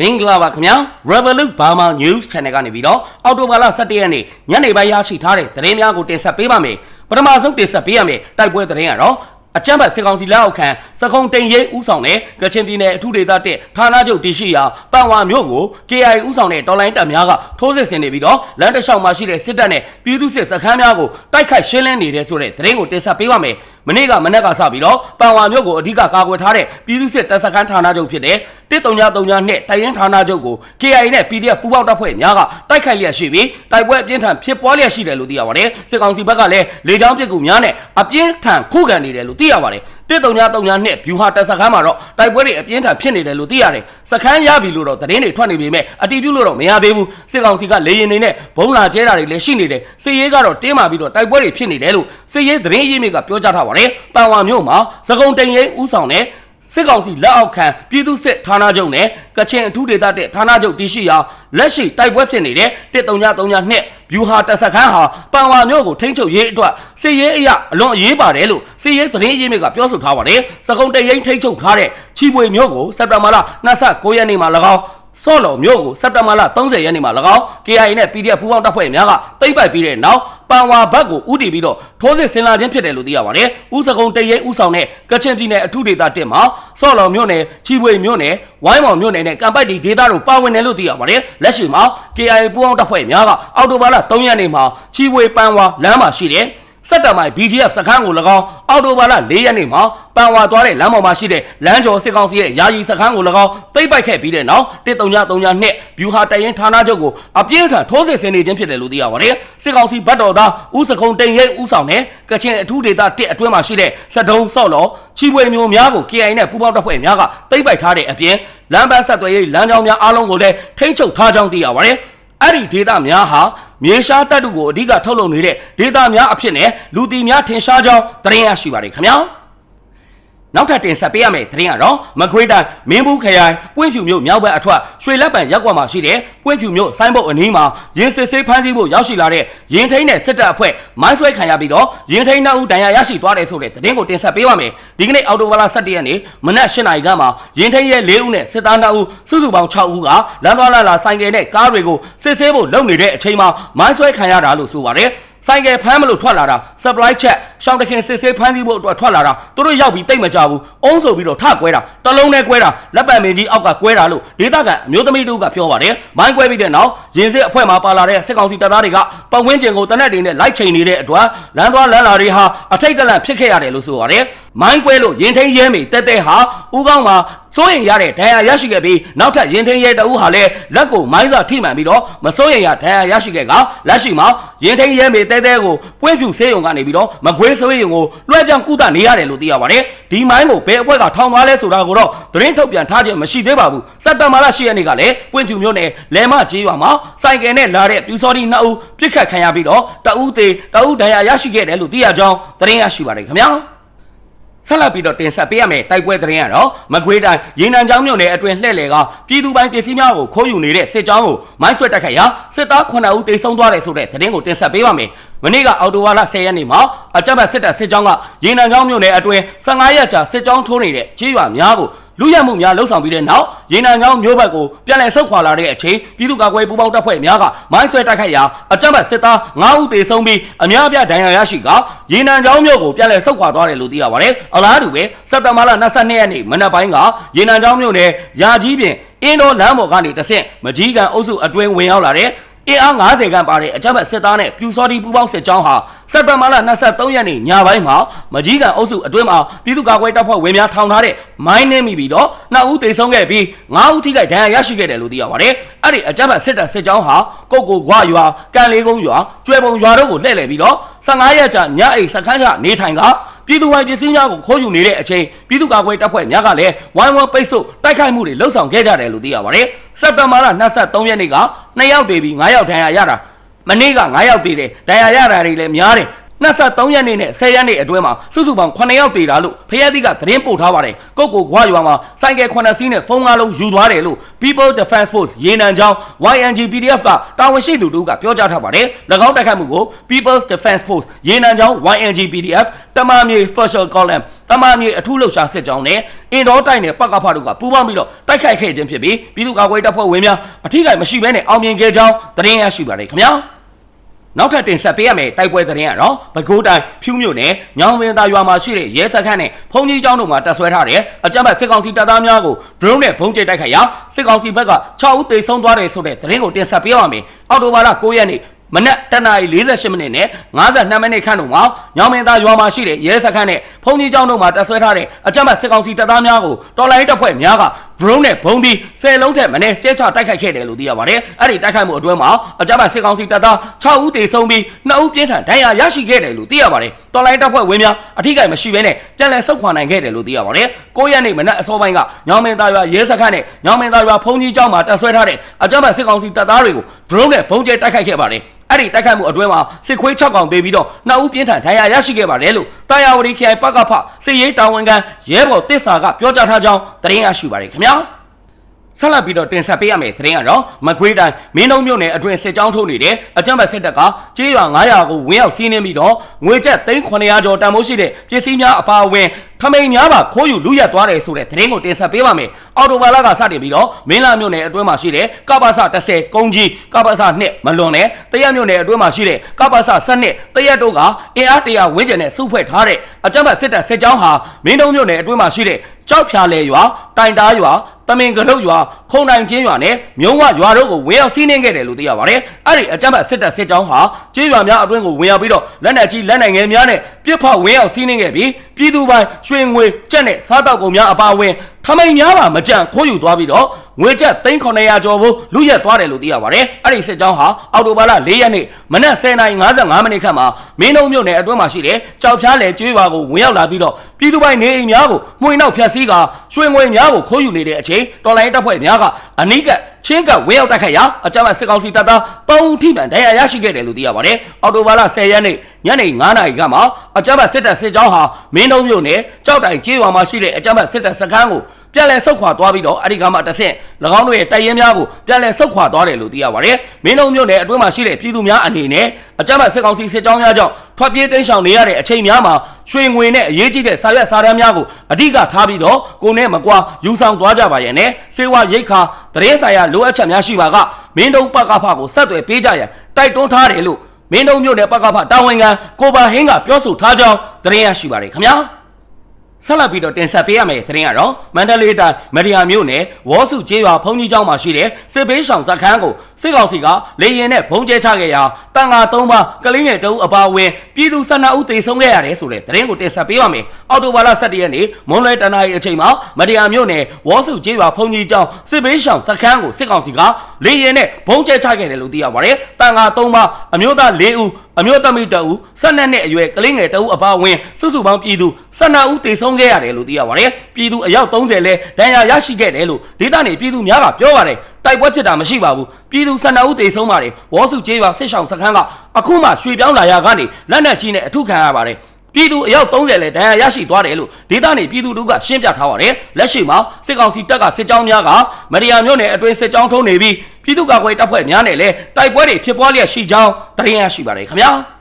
မင်္ဂလာပါခင်ဗျာ Revolut Burma News Channel ကနေပြီးတော့အော်တိုဘာလ17ရက်နေ့ညနေပိုင်းရရှိထားတဲ့သတင်းများကိုတင်ဆက်ပေးပါမယ်ပထမဆုံးတင်ဆက်ပေးရမယ်တိုက်ပွဲသတင်းကတော့အကြမ်းဖက်စစ်ကောင်စီလက်အောက်ခံစကုံတိန်ရေးဥဆောင်တဲ့ကချင်ပြည်နယ်အထူးဒေသတက်ဌာနချုပ်တရှိရာပန်ဝါမြို့ကို KI ဥဆောင်တဲ့တော်လိုင်းတပ်များကထိုးစစ်ဆင်နေပြီးတော့လမ်းတစ်လျှောက်မှာရှိတဲ့စစ်တပ်နဲ့ပြည်သူစစ်စခန်းများကိုတိုက်ခိုက်ရှင်းလင်းနေတဲ့ဆိုတဲ့သတင်းကိုတင်ဆက်ပေးပါမယ် မနေ့ကမနေ့ကစပြီးတော့ပန်ဝါမြို့ကိုအဓိကကာကွယ်ထားတဲ့ပြည်သူစစ်တပ်စခန်းဌာနချုပ်ဖြစ်တဲ့1339နဲ့တိုင်ရင်ဌာနချုပ်ကို KI နဲ့ PDF ပူးပေါင်းတပ်ဖွဲ့များကတိုက်ခိုက်လျက်ရှိပြီးတိုက်ပွဲအပြင်းထန်ဖြစ်ပွားလျက်ရှိတယ်လို့သိရပါတယ်စစ်ကောင်စီဘက်ကလည်းလေကြောင်းပစ်ကူများနဲ့အပြင်းထန်ခုခံနေတယ်လို့သိရပါတယ် 1339နဲ့ဗျူဟာတပ်စခန်းမှာတော့တိုက်ပွဲတွေအပြင်းထန်ဖြစ်နေတယ်လို့သိရတယ်စခန်းရပြီလို့တော့သတင်းတွေထွက်နေပေမဲ့အတီးပြုလို့တော့မရသေးဘူးစစ်ကောင်စီကလေရင်နေနဲ့ဘုံလာကျဲတာတွေလည်းရှိနေတယ်စစ်ရေးကတော့တင်းမာပြီးတော့တိုက်ပွဲတွေဖြစ်နေတယ်လို့စစ်ရေးသတင်းရင်းမြစ်ကပြောကြားထားပါတယ်ပန်ဝါမြို့မှာစကုံတိန်ရေးဥဆောင်တဲ့ စစ်ကောင်စီလက်အောက်ခံပြည်သူစစ်ဌာနချုပ်နဲ့ကချင်အထူးဒေသတဲ့ဌာနချုပ်တရှိရာလက်ရှိတိုက်ပွဲဖြစ်နေတဲ့1339နဲ့ဗျူဟာတပ်စခန်းဟာပန်ဝါမြို့ကိုထိန်းချုပ်ရေးအတွက်စစ်ရေးအရအလွန်အရေးပါတယ်လို့စစ်ရေးသတင်းရင်းမြစ်ကပြောဆိုထားပါတယ်စကုံတရင်ထိန်းချုပ်ထားတဲ့ချီပွေမြို့ကိုစက်တဘာလ29ရက်နေ့မှာ၎င်းစော့လော်မြို့ကိုစက်တဘာလ30ရက်နေ့မှာ၎င်း KIA နဲ့ PDF ပူးပေါင်းတပ်ဖွဲ့များကတိမ့်ပိုက်ပြီးတဲ့နောက် ပန်ဝါဘက်ကိုဥတီပြီးတော့ထိုးစစ်ဆင်လာခြင်းဖြစ်တယ်လို့သိရပါတယ်။ဥစကုံတရဲဥဆောင်တဲ့ကချင်ပြည်နယ်အထူးဒေသတက်မှာစော့လော်မြို့နယ်ချီပွေမြို့နယ်ဝိုင်းမောင်မြို့နယ်နဲ့ကံပိုက်ဒီဒေသတို့ပါဝင်တယ်လို့သိရပါတယ်။လက်ရှိမှာ KIA ပူးပေါင်းတပ်ဖွဲ့များကအော်တိုဘာလ3ရက်နေ့မှာချီပွေပန်ဝါလမ်းမှာရှိတဲ့ စက်တမိုင် BGF စခန်းကို၎င်းအော်တိုဘာလ၄ရက်နေ့မှာပန်ဝါသွားတဲ့လမ်းပေါ်မှာရှိတဲ့လမ်းကျော်စစ်ကောင်စီရဲ့ယာယီစခန်းကို၎င်းသိပ်ပိုက်ခဲ့ပြီးတဲ့နောက်1339နှစ်ဗျူဟာတရင်ဌာနချုပ်ကိုအပြင်းထန်ထိုးစစ်ဆင်နေခြင်းဖြစ်တယ်လို့သိရပါတယ်စစ်ကောင်စီဘတ်တော်သားဦးစကုံတိန်ရိပ်ဦးဆောင်တဲ့ကချင်အထူးဒေသတစ်အတွင်းမှာရှိတဲ့စက်တုံးဆော့လော်ချီပွေမျိုးများကို KI နဲ့ပူးပေါင်းတပ်ဖွဲ့များကသိပ်ပိုက်ထားတဲ့အပြင်လမ်းပန်းဆက်သွယ်ရေးလမ်းကြောင်းများအားလုံးကိုလည်းထိန်းချုပ်ထားကြောင်းသိရပါတယ် အဲ့ဒီဒေသများဟာမြေရှားတပ်တုကိုအဓိကထုတ်လုပ်နေတဲ့ဒေသများအဖြစ်နဲ့လူတီများထင်ရှားကြောင်းသတင်းရရှိပါတယ်ခင်ဗျာ နောက်ထပ်တင်ဆက်ပေးရမယ့်သတင်းကတော့မကွေးတိုင်းမင်းဘူးခရိုင်ပွင့်ဖြူမြို့မြောက်ဘက်အထွက်ရွှေလက်ပံရက်ကွက်မှာရှိတဲ့ပွင့်ဖြူမြို့ဆိုင်းဘုတ်အနီးမှာရင်စစ်ဆေးဖမ်းဆီးဖို့ရောက်ရှိလာတဲ့ရင်ထိန်းနဲ့စစ်တပ်အဖွဲ့မိုင်းဆွဲခံရပြီးတော့ရင်ထိန်းနောက်ဦးဒဏ်ရာရရှိသွားတယ်ဆိုတဲ့သတင်းကိုတင်ဆက်ပေးပါမယ်ဒီကနေ့အော်တိုဘာလ17ရက်နေ့မနက်8နာရီခန့်မှာရင်ထိန်းရဲ့4ဦးနဲ့စစ်သား2ဦးစုစုပေါင်း6ဦးကလမ်းသွားလာလာဆိုင်ကယ်နဲ့ကားတွေကိုစစ်ဆေးဖို့လုပ်နေတဲ့အချိန်မှာမိုင်းဆွဲခံရတာလို့ဆိုပါတယ် ဆိုင်ကယ်ဖမ်းမလို့ထွက်လာတာ supply check ရှောင်းတခင်စစ်ဆေးဖမ်းဆီးဖို့အတွက်ထွက်လာတာသူတို့ရောက်ပြီးတိတ်မကြဘူးအုံးဆိုပြီးတော့ထကွဲတာတလုံးနဲ့ကွဲတာလက်ပံမင်းကြီးအောက်ကကွဲတာလို့ဒေသခံအမျိုးသမီးတို့ကပြောပါတယ်မိုင်းကွဲပြီးတဲ့နောက်ရင်စစ်အဖွဲ့မှာပါလာတဲ့စစ်ကောင်စီတပ်သားတွေကပတ်ဝန်းကျင်ကိုတနက်တွေနဲ့လိုက်ချိန်နေတဲ့အတွက်လမ်းသွားလမ်းလာတွေဟာအထိတ်တလန့်ဖြစ်ခဲ့ရတယ်လို့ဆိုပါတယ်မိုင်းကွဲလို့ရင်ထိန်ရဲမိတဲတဲဟာဦးကောင်းမှာ စိုးရင်ရတဲ့ဒဏ်ရာရရှိခဲ့ပြီးနောက်ထပ်ရင်ထင်းရဲတအူးဟာလည်းလက်ကိုမိုင်းစာထိမှန်ပြီးတော့မစိုးရင်ရဒဏ်ရာရရှိခဲ့ကလက်ရှိမှာရင်ထင်းရဲမေတဲတဲကိုပွင့်ဖြူဆေးရုံကနေပြီးတော့မကွေးစိုးရင်ကိုလွှဲပြောင်းကုသနေရတယ်လို့သိရပါတယ်ဒီမိုင်းကိုဘယ်အဖွဲ့ကထောင်သွားလဲဆိုတာကိုတော့သတင်းထုတ်ပြန်ထားခြင်းမရှိသေးပါဘူးစက်တဘာလ10ရက်နေ့ကလည်းပွင့်ဖြူမျိုးနယ်လဲမကျေးရွာမှာစိုင်ကယ်နဲ့လာတဲ့ပြူစော်ဒီနှစ်ဦးပြစ်ခတ်ခံရပြီးတော့တအူးသေးတအူးဒဏ်ရာရရှိခဲ့တယ်လို့သိရကြောင်းသတင်းရရှိပါတယ်ခင်ဗျာ ဆက်လက်ပြီးတော့တင်ဆက်ပေးရမယ်တိုက်ပွဲသတင်းကတော့မကွေးတိုင်းရေနံချောင်းမြို့နယ်အတွင်းလှည့်လေကပြည်သူပိုင်းပစ္စည်းများကိုခိုးယူနေတဲ့စစ်ကြောင်းကိုမိုင်းဆွဲတက်ခတ်ရာစစ်သား9ဦးတေဆုံးသွားတယ်ဆိုတဲ့သတင်းကိုတင်ဆက်ပေးပါမယ် မနေ့ကအော်တိုဝါလာ10ရက်နေ့မှာအကြမ်းဖက်စစ်တပ်စစ်ကြောင်းကရေနံချောင်းမြို့နယ်အတွင်း15ရက်ကြာစစ်ကြောင်းထိုးနေတဲ့ကြေးရွာများကိုလူရမှုများလှုပ်ဆောင်ပြီးတဲ့နောက်ရေနံချောင်းမြို့ဘက်ကိုပြန်လည်ဆုတ်ခွာလာတဲ့အချိန်ပြည်သူ့ကာကွယ်ပူးပေါင်းတပ်ဖွဲ့များကမိုင်းဆွဲတိုက်ခိုက်ရာအကြမ်းဖက်စစ်သား9ဦးတေဆုံးပြီးအများအပြားဒဏ်ရာရရှိကရေနံချောင်းမြို့ကိုပြန်လည်ဆုတ်ခွာသွားတယ်လို့သိရပါတယ်။အလားတူပဲစက်တဘာလ22ရက်နေ့မနက်ပိုင်းကရေနံချောင်းမြို့နယ်ရာကြီးပြင်အင်းတော်လမ်းပေါ်ကနေတဆင့်မကြီးကန်အုပ်စုအတွင်းဝင်ရောက်လာတဲ့ အင်အား90ခန့်ပါတဲ့အကြမ်းဖက်စစ်သားနဲ့ပြူစောတိပူပေါင်းစစ်ကြောင်းဟာစက်တဘာလ23ရက်နေ့ညပိုင်းမှာမကြီးကန်အုပ်စုအတွင်းမှာပြည်သူ့ကာကွယ်တပ်ဖွဲ့ဝင်များထောင်ထားတဲ့မိုင်းနှင်းမိပြီးတော့နှစ်ဦးသေဆုံးခဲ့ပြီး9ဦးထိခိုက်ဒဏ်ရာရရှိခဲ့တယ်လို့သိရပါတယ်။အဲ့ဒီအကြမ်းဖက်စစ်တပ်စစ်ကြောင်းဟာကုတ်ကိုခွာရွာကန်လေးကုန်းရွာကျွဲပုံရွာတို့ကိုလှည့်လည်ပြီးတော့15ရက်ကြာညအိတ်စခန်းချနေထိုင်က ပြည်သူပိုင်းပစ္စည်းများကိုခိုးယူနေတဲ့အချိန်ပြည်သူ့ကာကွယ်တပ်ဖွဲ့များကလည်းဝိုင်းဝန်းပိတ်ဆို့တိုက်ခိုက်မှုတွေလှုပ်ဆောင်ခဲ့ကြတယ်လို့သိရပါတယ်။စက်တင်ဘာလ23ရက်နေ့က2ယောက်တည်ပြီး9ယောက်ဒဏ်ရာရတာမနေ့က9ယောက်တည်တယ်ဒဏ်ရာရတာတွေလည်းများတယ် 23ရက်နေ့နဲ့10ရက်နေ့အတွင်းမှာစုစုပေါင်း9ယောက်တေတာလို့ဖရဲသီးကသတင်းပို့ထားပါတယ်ကုတ်ကိုခွာရွာမှာစိုက်ကယ်9စီးနဲ့ဖုန်းကားလုံးယူသွားတယ်လို့ People Defense Force ရေနံချောင်း YNG PDF ကတာဝန်ရှိသူတို့ကပြောကြားထားပါတယ်၎င်းတိုက်ခိုက်မှုကို People's Defense Force ရေနံချောင်း YNG PDF တမမြေ Special Column တမမြေအထူးလှုပ်ရှားစစ်ကြောင်းနဲ့အင်ဒေါတိုက်နယ်ပကဖတို့ကပူးပေါင်းပြီးတော့တိုက်ခိုက်ခဲ့ခြင်းဖြစ်ပြီးပြည်သူ့ကာကွယ်တပ်ဖွဲ့ဝင်များအထူးကိမရှိဘဲနဲ့အောင်မြင်ခဲ့ကြောင်းသတင်းရရှိပါတယ်ခင်ဗျာ နောက်ထပ်တင်ဆက်ပေးရမယ့်တိုက်ပွဲသတင်းကတော့ပဲခူးတိုင်းဖြူးမြို့နယ်ညောင်ပင်သာရွာမှာရှိတဲ့ရဲစခန်းနဲ့ဘုံကြီးကျောင်းတို့မှာတပ်ဆွဲထားတဲ့အကြမ်းဖက်စစ်ကောင်စီတပ်သားများကို drone နဲ့ဘုံကျဲတိုက်ခိုက်ရာစစ်ကောင်စီဘက်က6ဦးသေဆုံးသွားတယ်ဆိုတဲ့သတင်းကိုတင်ဆက်ပေးရမယ်။အော်တိုဘာလ9ရက်နေ့မနက်တနာရီ48မိနစ်နဲ့52မိနစ်ခန့်တို့မှာညောင်မင်းသားရွာမှာရှိတဲ့ရဲစခန်းနဲ့ဘုံကြီးကျောင်းတို့မှာတပ်ဆွဲထားတဲ့အကြမ်းဖက်စစ်ကောင်စီတပ်သားများကိုတော်လိုင်းတပ်ဖွဲ့များက drone နဲ့ဘုံဒီ10လုံးထက်မနည်းကျဲချတိုက်ခိုက်ခဲ့တယ်လို့သိရပါတယ်။အဲ့ဒီတိုက်ခိုက်မှုအတွင်းမှာအကြမ်းဖက်စစ်ကောင်စီတပ်သား6ဦးသေဆုံးပြီး2ဦးပြင်းထန်ဒဏ်ရာရရှိခဲ့တယ်လို့သိရပါတယ်။တော်လိုင်းတပ်ဖွဲ့ဝင်များအထိကိမရှိဘဲနဲ့ပြန်လည်ဆုတ်ခွာနိုင်ခဲ့တယ်လို့သိရပါတယ်။9ရက်နေ့မနက်အစောပိုင်းကညောင်မင်းသားရွာရဲစခန်းနဲ့ညောင်မင်းသားရွာဘုံကြီးကျောင်းမှာတပ်ဆွဲထားတဲ့အကြမ်းဖက်စစ်ကောင်စီတပ်သားတွေကို drone နဲ့ဘုံကျဲတိုက်ခိုက်ခဲ့ပါတယ်။ အဲ့ဒီတိုက်ခိုက်မှုအတွင်းမှာစစ်ခွေး6កောင်သေးပြီးတော့နှစ်ဦးပြင်းထန်ဒဏ်ရာရရှိခဲ့ပါတယ်လို့တာယာဝတီခရိုင်ပကဖစစ်ရေးတာဝန်ခံရဲဘော်တစ်စာကပြောကြားထားကြောင်းသတင်းရရှိပါတယ်ခင်ဗျာ ဆက်လက်ပြီးတော့တင်ဆက်ပေးရမယ့်သတင်းကတော့မကွေးတိုင်းမင်းတုံးမြို့နယ်အတွင်းစစ်ကြောင်းထုတ်နေတဲ့အကြမ်းဖက်စစ်တပ်ကကြေးရွာ900ကိုဝင်းရောက်စီးနင်းပြီးတော့ငွေကျပ်3900ကျော်တန်ဖိုးရှိတဲ့ပစ္စည်းများအပါအဝင်ထမိန်များပါခိုးယူလူရက်သွားတယ်ဆိုတဲ့သတင်းကိုတင်ဆက်ပေးပါမယ်။အော်တိုဘာလကစတင်ပြီးတော့မင်းလာမြို့နယ်အတွင်းမှာရှိတဲ့ကပ္ပစ30ကုန်းကြီးကပ္ပစ2မလွန်နဲ့တရက်မြို့နယ်အတွင်းမှာရှိတဲ့ကပ္ပစ12တရက်တို့ကအင်အားတရာဝန်းကျင်နဲ့စုဖွဲ့ထားတဲ့အကြမ်းဖက်စစ်တပ်စစ်ကြောင်းဟာမင်းတုံးမြို့နယ်အတွင်းမှာရှိတဲ့ကြောက်ဖြာလဲရွာတိုင်တားရွာ တမင်ကလုတ်ရွာခုံနိုင်ချင်းရွာနဲ့မြုံဝရွာတို့ကိုဝင်ရောက်စီးနှင်းခဲ့တယ်လို့သိရပါတယ်။အဲ့ဒီအကြမ်းဖက်စစ်တပ်စစ်ကြောင်းဟာကျေးရွာများအတွင်းကိုဝင်ရောက်ပြီးတော့လက်နက်ကြီးလက်နက်ငယ်များနဲ့ပြစ်ဖောက်ဝင်ရောက်စီးနှင်းခဲ့ပြီး ပြည်သူပိုင်းရွှေငွေကြက်နဲ့စားတောက်ကုန်များအပါအဝင်ထမိန်များပါမကြံခိုးယူသွားပြီးတော့ငွေကျပ်3900ကျော်ဖို့လူရက်သွားတယ်လို့သိရပါတယ်။အဲ့ဒီစစ်ကြောင်းဟာအော်တိုဘာလ4ရက်နေ့မနက်10:55မိနစ်ခန့်မှာမင်းတုံမြို့နယ်အတွင်းမှာရှိတဲ့ကြောက်ဖြားလေကျွေးပါကိုဝင်ရောက်လာပြီးတော့ပြည်သူပိုင်းနေအိမ်များကိုမှွေနောက်ဖျက်ဆီးကရွှေငွေများကိုခိုးယူနေတဲ့အချိန်တော်လိုင်းတပ်ဖွဲ့များကအနိကချင်းကဝင်းရောက်တိုက်ခိုက်ရာအကြမ်းဖက်စစ်ကောင်စီတပ်သား၃ဦးထိမှန်ဒဏ်ရာရရှိခဲ့တယ်လို့သိရပါတယ်။အော်တိုဘာလ10ရက်နေ့ ညနေ9:00နာရီကမှအကြမ်းဖက်စစ်တပ်စစ်ကြောင်းဟာမင်းတုံမြို့နယ်ကြောက်တိုင်ကျေးရွာမှာရှိတဲ့အကြမ်းဖက်စစ်တပ်စခန်းကိုပြန်လည်ဆုတ်ခွာသွားပြီးတော့အဲ့ဒီကမှတစ်ဆင့်၎င်းတို့ရဲ့တိုက်ရင်များကိုပြန်လည်ဆုတ်ခွာသွားတယ်လို့သိရပါတယ်။မင်းတို့မျိုးနယ်အတွင်းမှာရှိတဲ့ပြည်သူများအနေနဲ့အကြမ်းဖက်စစ်ကောင်စီစစ်ကြောင်းများကြောင့်ထွက်ပြေးတိမ်းရှောင်နေရတဲ့အချိန်များမှာရွှေငွေနဲ့အရေးကြီးတဲ့စာရွက်စာတမ်းများကိုအဓိကထားပြီးတော့ကိုနဲ့မကွာယူဆောင်သွားကြပါရဲ့နဲ့စေဝရိတ်ခါတရေဆိုင်ရာလိုအပ်ချက်များရှိပါကမင်းတို့ပကဖကိုဆက်သွယ်ပေးကြရန်တိုက်တွန်းထားတယ်လို့ မင်းတို့မျိုးနယ်ပကဖတာဝန်ခံကိုပါဟင်းကပြောဆိုထားကြောင်းသတင်းရရှိပါတယ်ခင်ဗျာ။ ဆက်လက်ပြီးတော့တင်ဆက်ပေးရမယ့်သတင်းကတော့မန္တလေးတိုင်းမရီယာမြို့နယ်ဝေါ်စုကျေးရွာဘုံကြီးကျောင်းမှာရှိတဲ့စစ်ဘေးရှောင်စခန်းကိုစစ်ကောင်စီကလေရင်နဲ့ဘုံကျဲချခဲ့ရာတန်ဃာ၃ပါးကလေးငယ်တအုပ်အပါအဝင်ပြည်သူ12ဦးသေဆုံးခဲ့ရတယ်ဆိုတဲ့သတင်းကိုတင်ဆက်ပေးပါမယ်။အော်တိုဘာလ17ရက်နေ့မွန်လွဲတနာရီအချိန်မှာမရီယာမြို့နယ်ဝေါ်စုကျေးရွာဘုံကြီးကျောင်းစစ်ဘေးရှောင်စခန်းကိုစစ်ကောင်စီကလေရင်နဲ့ဘုံကျဲချခဲ့တယ်လို့သိရပါတယ်။တန်ဃာ၃ပါးအမျိုးသား၄ဦး အမျိုးသမီးတအူ12နှစ်အရွယ်ကလေးငယ်တအူအပါအဝင်စုစုပေါင်းပြည်သူ12ဦးသေဆုံးခဲ့ရတယ်လို့သိရပါတယ်။ပြည်သူအယောက်30လဲဒဏ်ရာရရှိခဲ့တယ်လို့ဒေသနေပြည်သူများကပြောပါတယ်။တိုက်ပွဲဖြစ်တာမရှိပါဘူး။ပြည်သူ12ဦးသေဆုံးပါတယ်။ဝေါစုကျေးရွာစစ်ဆောင်စခန်းကအခုမှရွှေပြောင်းလာရကနေလက်နက်ကြီးနဲ့အထုခံရပါတယ်။ ပြည်သူအယောက်30လဲဒဏ်ရာရရှိသွားတယ်လို့ဒေသနေပြည်သူတို့ကရှင်းပြထားပါတယ်။လက်ရှိမှာစစ်ကောင်စီတပ်ကစစ်ကြောင်းများကမရီယာမြို့နယ်အတွင်းစစ်ကြောင်းထုံးနေပြီးပြည်သူ့ကာကွယ်တပ်ဖွဲ့များနဲ့လည်းတိုက်ပွဲတွေဖြစ်ပွားလျက်ရှိကြောင်းသတင်းရရှိပါတယ်ခင်ဗျာ။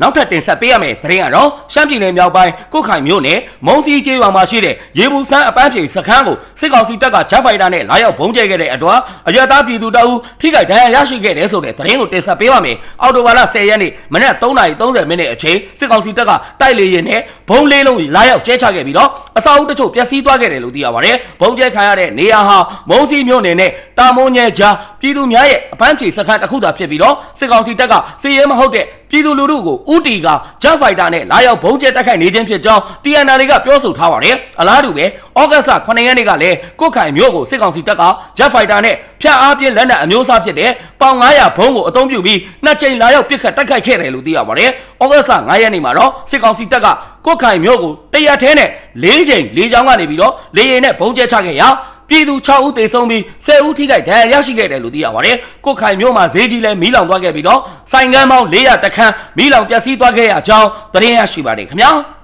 နောက်ထပ်တင်ဆက်ပေးရမယ့်သတင်းကတော့ရှမ်းပြည်နယ်မြောက်ပိုင်းကုတ်ခိုင်မြို့နယ်မုံစီကျေးရွာမှာရှိတဲ့ရေဘူးဆန်းအပန်းဖြေစခန်းကိုစစ်ကောင်စီတပ်ကဂျက်ဖိုက်တာနဲ့လာရောက်ဘုံကျဲခဲ့တဲ့အတွက်အရတားပြည်သူတအုပ်ထိခိုက်ဒဏ်ရာရရှိခဲ့တယ်ဆိုတဲ့သတင်းကိုတင်ဆက်ပေးပါမယ်။အော်တိုဘာလ10ရက်နေ့မနက်3:30မိနစ်အချိန်စစ်ကောင်စီတပ်ကတိုက်လေရင်နဲ့ဘုံလေးလုံးလာရောက်ကျဲချခဲ့ပြီးတော့အစာအုပ်တချို့ပျက်စီးသွားခဲ့တယ်လို့သိရပါတယ်။ဘုံကျဲခံရတဲ့နေရာဟာမုံစီမြို့နယ်နဲ့တာမုံညဲကြားပြည်သူများရဲ့အပန်းဖြေစခန်းတစ်ခုသာဖြစ်ပြီးတော့စစ်ကောင်စီတပ်ကစီရဲမဟုတ်တဲ့ပြည်သူလူထုကိုဥတီကဂျက်ဖိုက်တာနဲ့လာရောက်ဘုံကျဲတိုက်ခိုက်နေခြင်းဖြစ်ကြောင်း TNL ကပြောဆိုထားပါတယ်။အလားတူပဲဩဂတ်စ်လ9ရက်နေ့ကလည်းကုတ်ခိုင်မြို့ကိုစစ်ကောင်စီတပ်ကဂျက်ဖိုက်တာနဲ့ဖျက်အားပြင်းလက်နက်အမျိုးအစားဖြစ်တဲ့ပေါင်900ဘုံကိုအသုံးပြုပြီးနှစ်ကြိမ်လာရောက်ပစ်ခတ်တိုက်ခိုက်ခဲ့တယ်လို့သိရပါတယ်။ဩဂတ်စ်လ9ရက်နေ့မှာတော့စစ်ကောင်စီတပ်ကကုတ်ခိုင်မြို့ကိုတရက်ထဲနဲ့၄ကြိမ်၄ချောင်းကနေပြီးတော့လေရင်နဲ့ဘုံကျဲချခဲ့ရာပြပြည်သူ6ဦးသေဆုံးပြီး10ဦးထိခိုက်ဒဏ်ရာရရှိခဲ့တယ်လို့သိရပါတယ်။ကိုခိုင်မျိုးမှာဈေးကြီးလဲမီးလောင်သွားခဲ့ပြီးတော့ဆိုင်ကန်းပေါင်း400တခန်းမီးလောင်ပျက်စီးသွားခဲ့ရကြောင်းသတင်းရရှိပါတယ်ခင်ဗျာ။